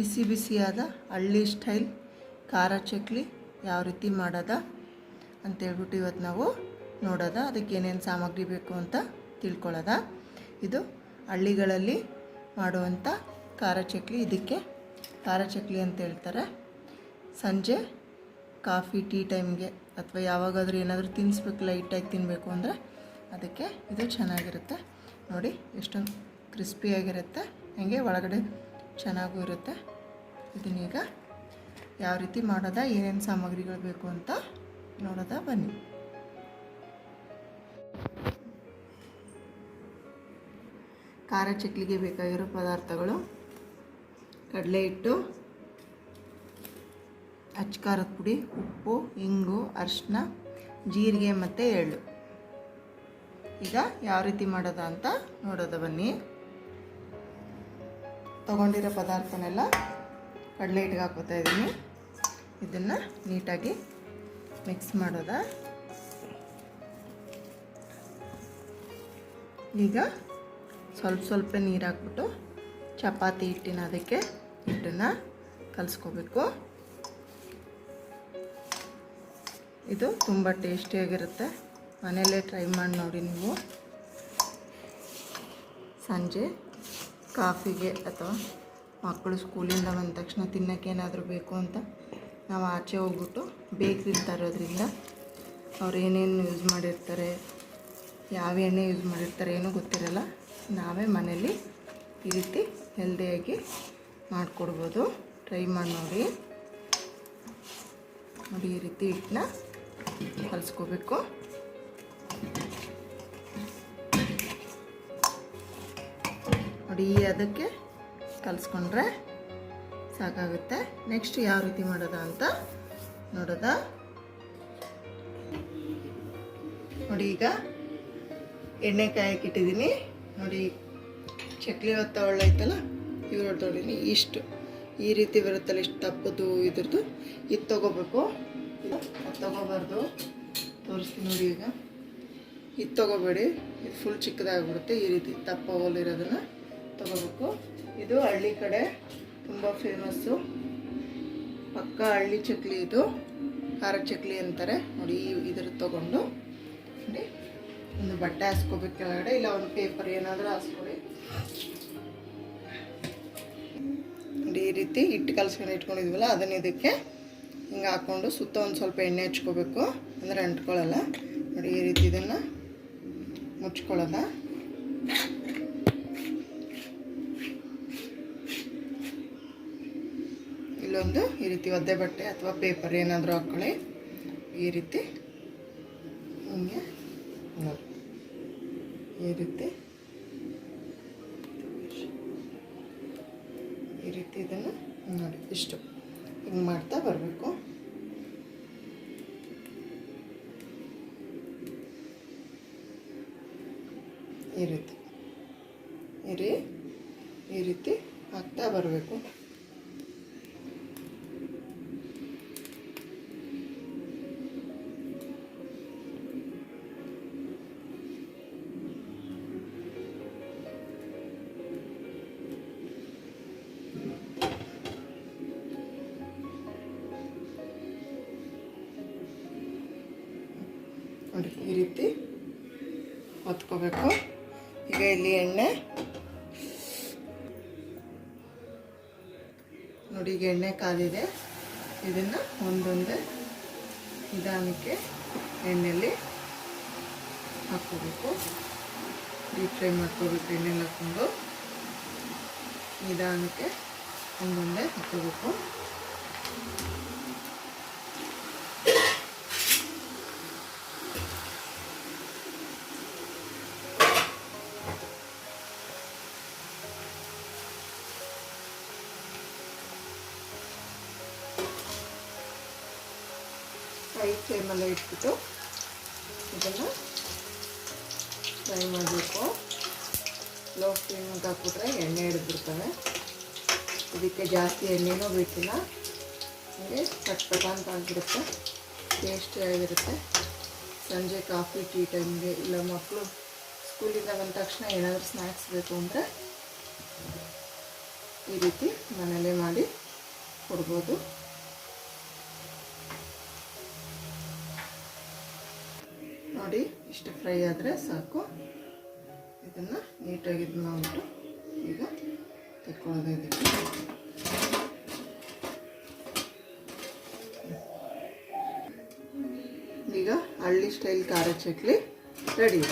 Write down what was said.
ಬಿಸಿ ಬಿಸಿಯಾದ ಹಳ್ಳಿ ಸ್ಟೈಲ್, ಖಾರ ಚಕ್ಲಿ ಯಾವ ರೀತಿ ಮಾಡೋದ ಅಂತೇಳ್ಬಿಟ್ಟು ಇವತ್ತು ನಾವು ನೋಡೋದ. ಅದಕ್ಕೆ ಏನೇನು ಸಾಮಗ್ರಿ ಬೇಕು ಅಂತ ತಿಳ್ಕೊಳ್ಳೋದ. ಇದು ಹಳ್ಳಿಗಳಲ್ಲಿ ಮಾಡುವಂಥ ಖಾರ ಚಕ್ಲಿ. ಇದಕ್ಕೆ ಖಾರ ಚಕ್ಲಿ ಅಂತ ಹೇಳ್ತಾರೆ. ಸಂಜೆ ಕಾಫಿ, ಟೀ ಟೈಮ್ಗೆ ಅಥವಾ ಯಾವಾಗಾದರೂ ಏನಾದರೂ ತಿನ್ನಿಸ್ಬೇಕು ಲೈಟಾಗಿ ತಿನ್ನಬೇಕು ಅಂದರೆ ಅದಕ್ಕೆ ಇದು ಚೆನ್ನಾಗಿರುತ್ತೆ. ನೋಡಿ ಎಷ್ಟೊಂದು ಕ್ರಿಸ್ಪಿಯಾಗಿರುತ್ತೆ. ಹಂಗೆ ಒಳಗಡೆ ಚೆನ್ನಾಗೂ ಇರುತ್ತೆ. ಇದನ್ನೀಗ ಯಾವ ರೀತಿ ಮಾಡೋದ, ಏನೇನು ಸಾಮಗ್ರಿಗಳು ಬೇಕು ಅಂತ ನೋಡೋದ, ಬನ್ನಿ. ಖಾರ ಚಕ್ಲಿಗೆ ಬೇಕಾಗಿರೋ ಪದಾರ್ಥಗಳು, ಕಡಲೆ ಹಿಟ್ಟು ಅಚ್ಕಾರದ ಪುಡಿ, ಉಪ್ಪು, ಇಂಗು ಅರಿಶಿನ ಜೀರಿಗೆ ಮತ್ತು ಎಳ್ಳು. ಈಗ ಯಾವ ರೀತಿ ಮಾಡೋದ ಅಂತ ನೋಡೋದ ಬನ್ನಿ. ತಗೊಂಡಿರೋ ಪದಾರ್ಥನೆಲ್ಲ ಕಡಲೆ ಹಿಟ್ಟಿಗೆ ಹಾಕೋತಾ ಇದ್ದೀನಿ. ಇದನ್ನು ನೀಟಾಗಿ ಮಿಕ್ಸ್ ಮಾಡೋದ? ಈಗ ಸ್ವಲ್ಪ ಸ್ವಲ್ಪ ನೀರು ಹಾಕ್ಬಿಟ್ಟು ಚಪಾತಿ ಹಿಟ್ಟಿನ ಅದಕ್ಕೆ ಹಿಟ್ಟನ್ನು ಕಲಿಸ್ಕೋಬೇಕು. ಇದು ತುಂಬ ಟೇಸ್ಟಿಯಾಗಿರುತ್ತೆ ಮನೆಯಲ್ಲೇ ಟ್ರೈ ಮಾಡಿ ನೋಡಿ ನೀವು. ಸಂಜೆ ಕಾಫಿಗೆ ಅಥವಾ ಮಕ್ಕಳು ಸ್ಕೂಲಿಂದ ಬಂದ ತಕ್ಷಣ ತಿನ್ನೋಕೆ ಏನಾದರೂ ಬೇಕು ಅಂತ ನಾವು ಆಚೆ ಹೋಗ್ಬಿಟ್ಟು ಬೇಕ್ರಿ ತರೋದ್ರಿಂದ ಅವ್ರು ಏನೇನು ಯೂಸ್ ಮಾಡಿರ್ತಾರೆ, ಯಾವ ಎಣ್ಣೆ ಯೂಸ್ ಮಾಡಿರ್ತಾರೆ ಏನೂ ಗೊತ್ತಿರಲ್ಲ, ನಾವೇ ಮನೇಲಿ ಈ ರೀತಿ ಹೆಲ್ದಿಯಾಗಿ ಮಾಡಿಕೊಡ್ಬೋದು. ಟ್ರೈ ಮಾಡಿ ನೋಡಿ. ನೋಡಿ ಈ ರೀತಿ ಹಿಟ್ಟನ್ನ ಕಲಿಸ್ಕೋಬೇಕು. ನೋಡಿ ಅದಕ್ಕೆ ಕಲಿಸ್ಕೊಂಡ್ರೆ ಸಾಕಾಗುತ್ತೆ. ನೆಕ್ಸ್ಟ್ ಯಾವ ರೀತಿ ಮಾಡೋದ ಅಂತ ನೋಡೋದ. ನೋಡಿ ಈಗ ಎಣ್ಣೆ ಕಾಯಕ್ಕೆ ಇಟ್ಟಿದ್ದೀನಿ ನೋಡಿ ಚಕ್ಲಿ ಹೊತ್ತ ಒಳ್ಳೈತಲ್ಲ ಇವ್ರು ಹೊಡ್ದೊಡಿನಿ ಇಷ್ಟು. ಈ ರೀತಿ ಬರುತ್ತಲ್ಲ ಇಷ್ಟು ತಪ್ಪದು ಇದ್ರದ್ದು. ಇದು ತೊಗೋಬೇಕು. ತೊಗೋಬಾರ್ದು. ತೋರಿಸ್ತೀನಿ ನೋಡಿ ಈಗ. ಇದು ತೊಗೋಬೇಡಿ. ಇದು ಫುಲ್ ಚಿಕ್ಕದಾಗ್ಬಿಡುತ್ತೆ ಈ ರೀತಿ ತಪ್ಪ ಹೋಲಿರೋದನ್ನು ತೊಗೋಬೇಕು. ಇದು ಹಳ್ಳಿ ಕಡೆ ತುಂಬ ಫೇಮಸ್ಸು ಪಕ್ಕ ಹಳ್ಳಿ ಚಕ್ಲಿ ಇದು. ಖಾರ ಚಕ್ಲಿ ಅಂತಾರೆ. ನೋಡಿ ಇದ್ರ ತೊಗೊಂಡು ನೋಡಿ, ಒಂದು ಬಟ್ಟೆ ಹಾಸ್ಕೋಬೇಕು ಕೆಳಗಡೆ. ಇಲ್ಲ, ಒಂದು ಪೇಪರ್ ಏನಾದರೂ ಹಾಸ್ಕೊಳ್ಳಿ ನೋಡಿ, ಈ ರೀತಿ ಹಿಟ್ಟು ಕಲ್ಸ್ಕೊಂಡು ಇಟ್ಕೊಂಡಿದ್ವಲ್ಲ, ಅದನ್ನ ಇದಕ್ಕೆ ಹಿಂಗೆ ಹಾಕ್ಕೊಂಡು ಸುತ್ತ ಒಂದು ಸ್ವಲ್ಪ ಎಣ್ಣೆ ಹಚ್ಕೋಬೇಕು. ಅಂದರೆ ಅಂಟ್ಕೊಳ್ಳಲ್ಲ. ನೋಡಿ, ಈ ರೀತಿ ಇದನ್ನು ಮುಚ್ಕೊಳ್ಳೋದ? ಇಲ್ಲೊಂದು ಈ ರೀತಿ ಒದ್ದೆ ಬಟ್ಟೆ ಅಥವಾ ಪೇಪರ್ ಏನಾದರೂ ಹಾಕ್ಕೊಳ್ಳಿ ಈ ರೀತಿ. ಹಿಂಗೆ. ನೋಡಿ ಈ ರೀತಿ. ಈ ರೀತಿ ಇದನ್ನು ನೋಡಿ, ಇಷ್ಟು. ಹಿಂಗೆ ಮಾಡ್ತಾ ಬರಬೇಕು. ಈ ರೀತಿ. ಇರಿ. ಈ ರೀತಿ ಹಾಕ್ತಾ ಬರಬೇಕು. ಈ ರೀತಿ ಹೊತ್ಕೋಬೇಕು. ಈಗ ಇಲ್ಲಿ ಎಣ್ಣೆ. ನೋಡಿ, ಈಗ ಎಣ್ಣೆ ಕಾದಿದೆ ಇದನ್ನು ಒಂದೊಂದೇ ನಿಧಾನಕ್ಕೆ ಎಣ್ಣೆಯಲ್ಲಿ ಹಾಕ್ಕೋಬೇಕು. ಡೀಪ್ ಫ್ರೈ ಮಾಡ್ಕೋಬೇಕು ಎಣ್ಣೆಲಿ ಹಾಕ್ಕೊಂಡು. ನಿಧಾನಕ್ಕೆ ಒಂದೊಂದೇ ಹಾಕ್ಕೋಬೇಕು. ಹೈ ಫ್ಲೇಮಲ್ಲೇ ಇಟ್ಬಿಟ್ಟು ಇದನ್ನು ಫ್ರೈ ಮಾಡಬೇಕು. ಲೋ ಅಂತ ಹಾಕ್ಬಿಟ್ರೆ ಎಣ್ಣೆ ಹಿಡಿದ್ಬಿಡ್ತವೆ. ಇದಕ್ಕೆ ಜಾಸ್ತಿ ಎಣ್ಣೆನೂ ಬೇಕಿಲ್ಲ. ಹಾಗೆ ಪಟ್ಪಟ ಅಂತ ಟೇಸ್ಟಿ ಟೇಸ್ಟಿಯಾಗಿರುತ್ತೆ ಸಂಜೆ ಕಾಫಿ, ಟೀ ಟೈಮ್ಗೆ ಇಲ್ಲ ಮಕ್ಕಳು ಸ್ಕೂಲಿಂದ ಬಂದ ತಕ್ಷಣ ಏನಾದರೂ ಸ್ನ್ಯಾಕ್ಸ್ ಬೇಕು ಅಂದರೆ ಈ ರೀತಿ ಮನೇಲೇ ಮಾಡಿ ಕೊಡ್ಬೋದು. ನೋಡಿ, ಇಷ್ಟು ಫ್ರೈ ಆದರೆ ಸಾಕು. ಇದನ್ನು ನೀಟಾಗಿ ಇದು ಈಗ ತಕ್ಕೊಳ್ಳೋದು ಈಗ ಹಳ್ಳಿ ಸ್ಟೈಲ್ ಖಾರ ಚಕ್ಲಿ ರೆಡಿ